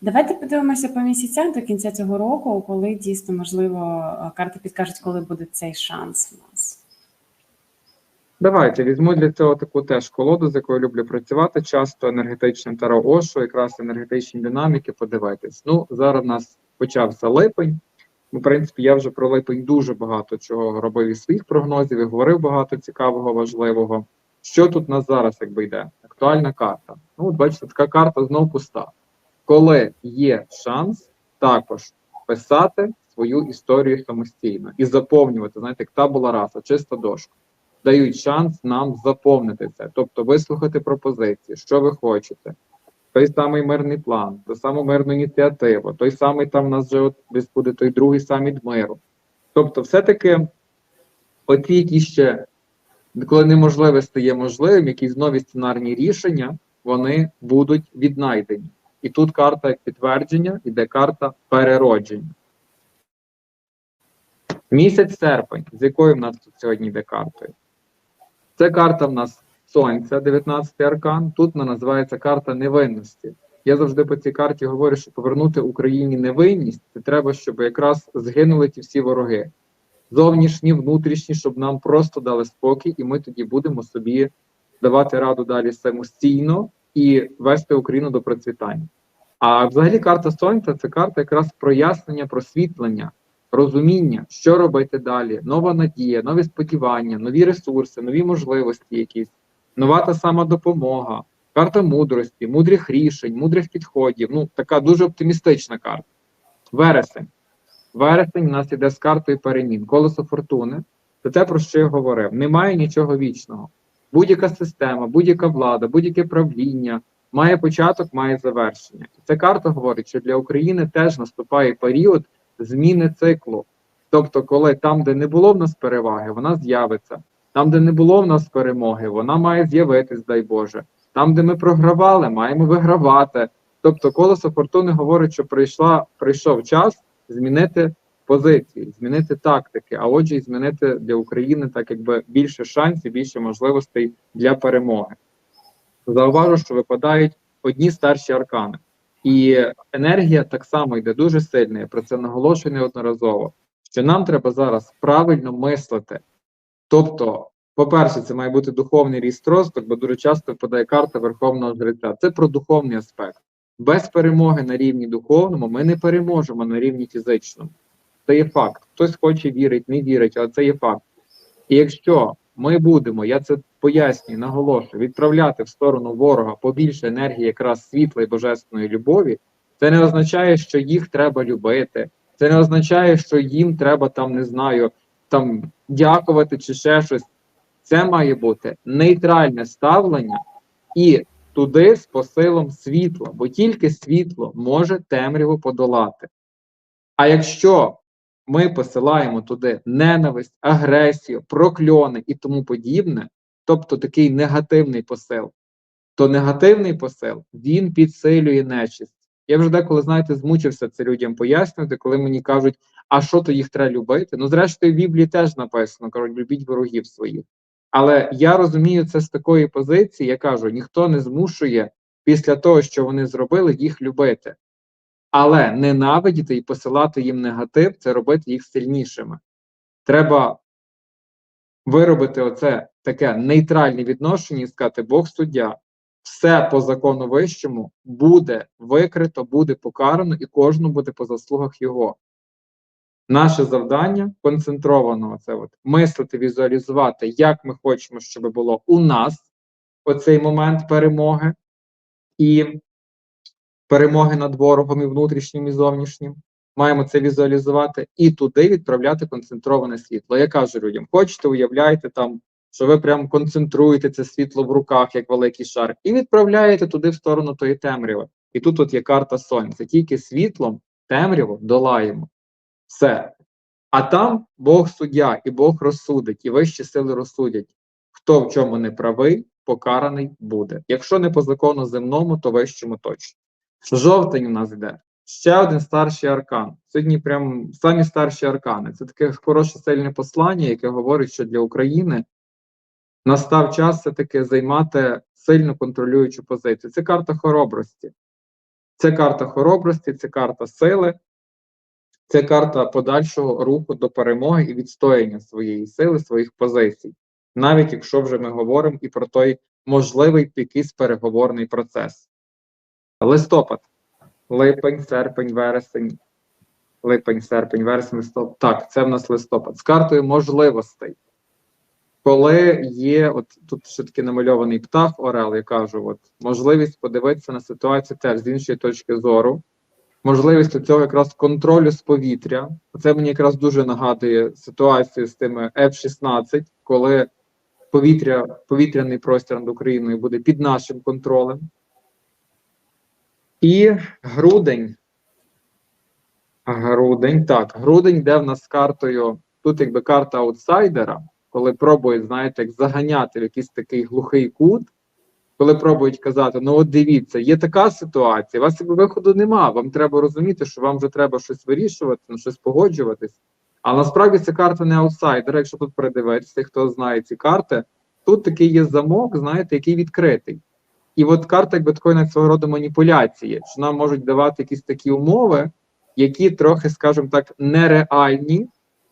Давайте подивимося по місяцях до кінця цього року, коли дійсно можливо е, карти підкажуть, коли буде цей шанс у нас. Давайте візьму для цього таку теж колоду, з якою люблю працювати часто енергетичним таро Ошу, якраз енергетичні динаміки. Подивитись. Ну зараз в нас почався липень. В принципі, я вже про липень дуже багато чого робив із своїх прогнозів і говорив багато цікавого, важливого. Що тут у нас зараз, якби йде? Актуальна карта. Ну, от бачите, така карта знов пуста. Коли є шанс також писати свою історію самостійно і заповнювати, знаєте, як та була раса, чиста дошка дають шанс нам заповнити це, тобто вислухати пропозиції, що ви хочете. Той самий мирний план, ту саму мирну ініціативу, той самий там у нас вже от десь буде той другий саміт миру. Тобто, все-таки оці які ще, коли неможливе стає можливим, якісь нові сценарні рішення, вони будуть віднайдені. І тут карта як підтвердження, іде карта переродження. Місяць серпень, з якою в нас тут сьогодні йде картою? Це карта в нас Сонця, 19 аркан. Тут вона називається карта невинності. Я завжди по цій карті говорю, що повернути Україні невинність це треба, щоб якраз згинули ті всі вороги. Зовнішні, внутрішні, щоб нам просто дали спокій, і ми тоді будемо собі давати раду далі самостійно і вести Україну до процвітання. А взагалі карта Сонця це карта якраз прояснення, просвітлення, розуміння, що робити далі, нова надія, нові сподівання, нові ресурси, нові можливості, якісь, нова та сама допомога, карта мудрості, мудрих рішень, мудрих підходів. Ну, така дуже оптимістична карта. Вересень. Вересень у нас іде з картою перемін. Колесо фортуни. Це те, про що я говорив. Немає нічого вічного. Будь-яка система, будь-яка влада, будь-яке правління має початок, має завершення. І ця карта говорить, що для України теж наступає період зміни циклу. Тобто, коли там, де не було в нас переваги, вона з'явиться. Там, де не було в нас перемоги, вона має з'явитись, дай Боже. Там, де ми програвали, маємо вигравати. Тобто, колесо фортуни говорить, що прийшла, прийшов час змінити позиції, змінити тактики, а отже, і змінити для України так якби більше шансів, більше можливостей для перемоги. Зауважу, що випадають одні старші аркани. І енергія так само йде дуже сильно, я про це наголошую неодноразово, що нам треба зараз правильно мислити. Тобто, по-перше, це має бути духовний ріст росток, бо дуже часто впадає карта Верховного Жреця. Це про духовний аспект. Без перемоги на рівні духовному ми не переможемо на рівні фізичному. Це є факт. Хтось хоче вірить, не вірить, але це є факт. І якщо ми будемо, я це пояснюю, наголошую, відправляти в сторону ворога побільше енергії, якраз світла і божественної любові, це не означає, що їх треба любити. Це не означає, що їм треба там, не знаю, там дякувати чи ще щось. Це має бути нейтральне ставлення і туди з посилом світла, бо тільки світло може темряву подолати. А якщо ми посилаємо туди ненависть, агресію, прокльони і тому подібне, тобто такий негативний посил, то негативний посил він підсилює нечисть. Я вже деколи, знаєте, змучився це людям пояснювати, коли мені кажуть, а що то їх треба любити? Ну, зрештою, в Біблії теж написано, кажуть, любіть ворогів своїх. Але я розумію це з такої позиції, я кажу, ніхто не змушує після того, що вони зробили, їх любити. Але ненавидіти і посилати їм негатив це робити їх сильнішими. Треба виробити оце таке нейтральне відношення і сказати, Бог суддя, все по закону вищому буде викрито, буде покарано, і кожну буде по заслугах його. Наше завдання концентровано це от мислити, візуалізувати, як ми хочемо, щоб було у нас оцей момент перемоги і перемоги над ворогом і внутрішнім і зовнішнім. Маємо це візуалізувати і туди відправляти концентроване світло. Я кажу людям: хочете, уявляйте там, що ви прям концентруєте це світло в руках, як великий шар, і відправляєте туди в сторону тої темряви. І тут от є карта сонця. Тільки світлом темряву долаємо. Все. А там Бог суддя і Бог розсудить, і вищі сили розсудять. Хто в чому не правий, покараний буде. Якщо не по закону земному, то вищому точно. Жовтень у нас йде. Ще один старший аркан. Сьогодні прям самі старші аркани. Це таке хороше сильне послання, яке говорить, що для України настав час все-таки займати сильно контролюючу позицію. Це карта хоробрості. Це карта хоробрості, це карта сили, це карта подальшого руху до перемоги і відстояння своєї сили, своїх позицій. Навіть якщо вже ми говоримо і про той можливий якийсь переговорний процес. Листопад, липень, серпень, вересень, липень, серпень, вересень, листопад. Так, це в нас листопад. З картою можливостей. Коли є, от тут ще таки намальований птах Орел, я кажу, от можливість подивитися на ситуацію теж з іншої точки зору, можливість цього якраз контролю з повітря. Це мені якраз дуже нагадує ситуацію з тими F-16, коли повітря, повітряний простір над Україною буде під нашим контролем. І грудень. Грудень, так, грудень йде в нас з картою. Тут якби карта аутсайдера, коли пробують, знаєте, як заганяти в якийсь такий глухий кут, коли пробують казати: ну от дивіться, є така ситуація, у вас виходу нема. Вам треба розуміти, що вам вже треба щось вирішувати, на щось погоджуватись. А насправді це карта не аутсайдера, якщо тут придивитися, хто знає ці карти, тут такий є замок, знаєте, який відкритий. І от карта якби такої свого роду маніпуляції, що нам можуть давати якісь такі умови, які трохи, скажімо так, нереальні,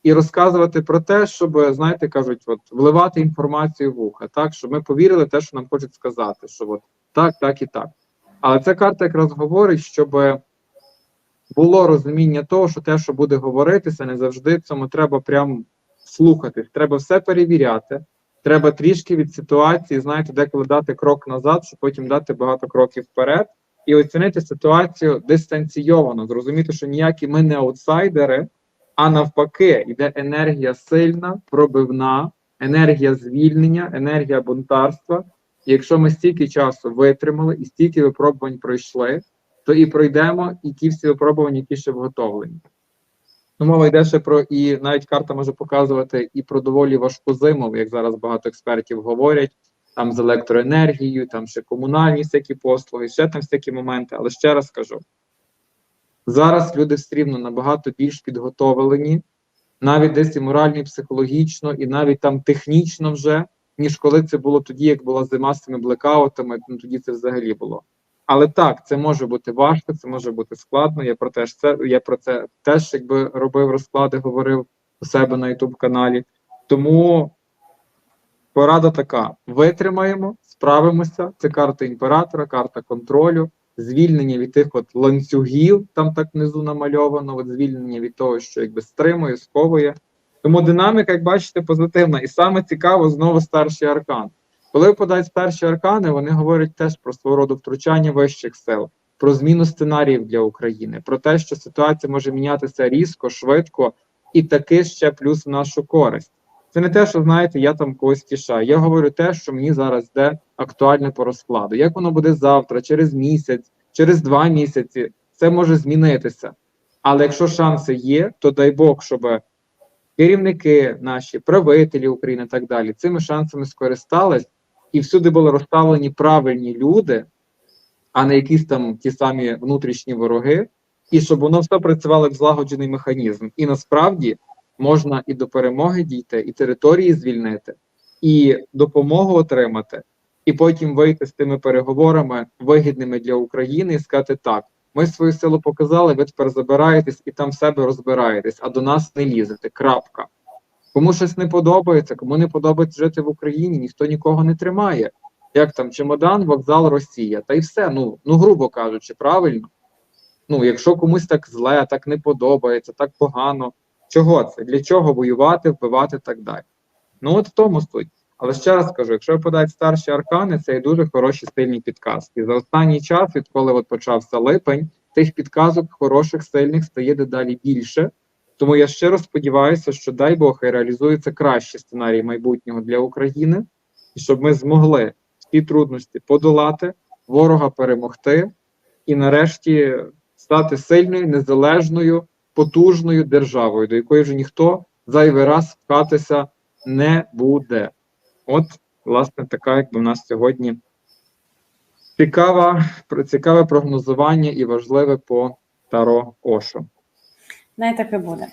і розказувати про те, щоб, знаєте, кажуть, от вливати інформацію в ухо, так, щоб ми повірили те, що нам хочуть сказати, що от так, так і так. Але ця карта якраз говорить, щоб було розуміння того, що те, що буде говоритися, не завжди цьому треба прям слухатись. Треба все перевіряти. Треба трішки від ситуації, знаєте, деколи дати крок назад, щоб потім дати багато кроків вперед, і оцінити ситуацію дистанційовано, зрозуміти, що ніякі ми не аутсайдери, а навпаки, йде енергія сильна, пробивна, енергія звільнення, енергія бунтарства. І якщо ми стільки часу витримали і стільки випробувань пройшли, то і пройдемо і ті всі випробування, які ще вготовлені. Ну, мова йде ще про і навіть карта може показувати і про доволі важку зиму, як зараз багато експертів говорять, там з електроенергією, там ще комунальні всякі послуги, ще там всякі моменти. Але ще раз кажу: зараз люди все рівно набагато більш підготовлені, навіть десь і морально, і психологічно, і навіть там технічно вже, ніж коли це було тоді, як була зима з цими блекаутами, ну тоді це взагалі було. Але так, це може бути важко, це може бути складно. Я про те ж це я про це теж якби робив розклади, говорив у себе на youtube каналі. Тому порада така: витримаємо, справимося. Це карта імператора, карта контролю, звільнення від тих от ланцюгів, там так внизу намальовано, от звільнення від того, що якби стримує, сковує. Тому динаміка, як бачите, позитивна. І саме цікаво знову старший аркан. Коли випадають старші аркани, вони говорять теж про свого роду втручання вищих сил, про зміну сценаріїв для України, про те, що ситуація може мінятися різко, швидко і таки ще плюс в нашу користь. Це не те, що знаєте, я там когось тішаю. Я говорю те, що мені зараз йде актуальне по розкладу. Як воно буде завтра, через місяць, через два місяці, це може змінитися. Але якщо шанси є, то дай Бог, щоб керівники наші, правителі України і так далі, цими шансами скористались, і всюди були розставлені правильні люди, а не якісь там ті самі внутрішні вороги, і щоб воно все працювало як злагоджений механізм. І насправді можна і до перемоги дійти, і території звільнити, і допомогу отримати, і потім вийти з тими переговорами вигідними для України і сказати так. Ми свою силу показали, ви тепер забираєтесь і там в себе розбираєтесь, а до нас не лізете. Крапка. Кому щось не подобається, кому не подобається жити в Україні, ніхто нікого не тримає. Як там чемодан, вокзал, Росія, та й все. Ну, ну грубо кажучи, правильно. Ну, якщо комусь так зле, так не подобається, так погано. Чого це? Для чого воювати, вбивати і так далі? Ну, от в тому суть. Але ще раз кажу: якщо випадають старші аркани, це і дуже хороші сильні підказки. За останній час, відколи от почався липень, тих підказок хороших, сильних стає дедалі більше. Тому я щиро сподіваюся, що дай Бог і реалізується кращий сценарій майбутнього для України, і щоб ми змогли всі трудності подолати, ворога перемогти і нарешті стати сильною, незалежною, потужною державою, до якої вже ніхто зайвий раз вкатися не буде. От, власне, така, якби в нас сьогодні цікава, цікаве прогнозування і важливе по Таро Ошу. Не так і буде.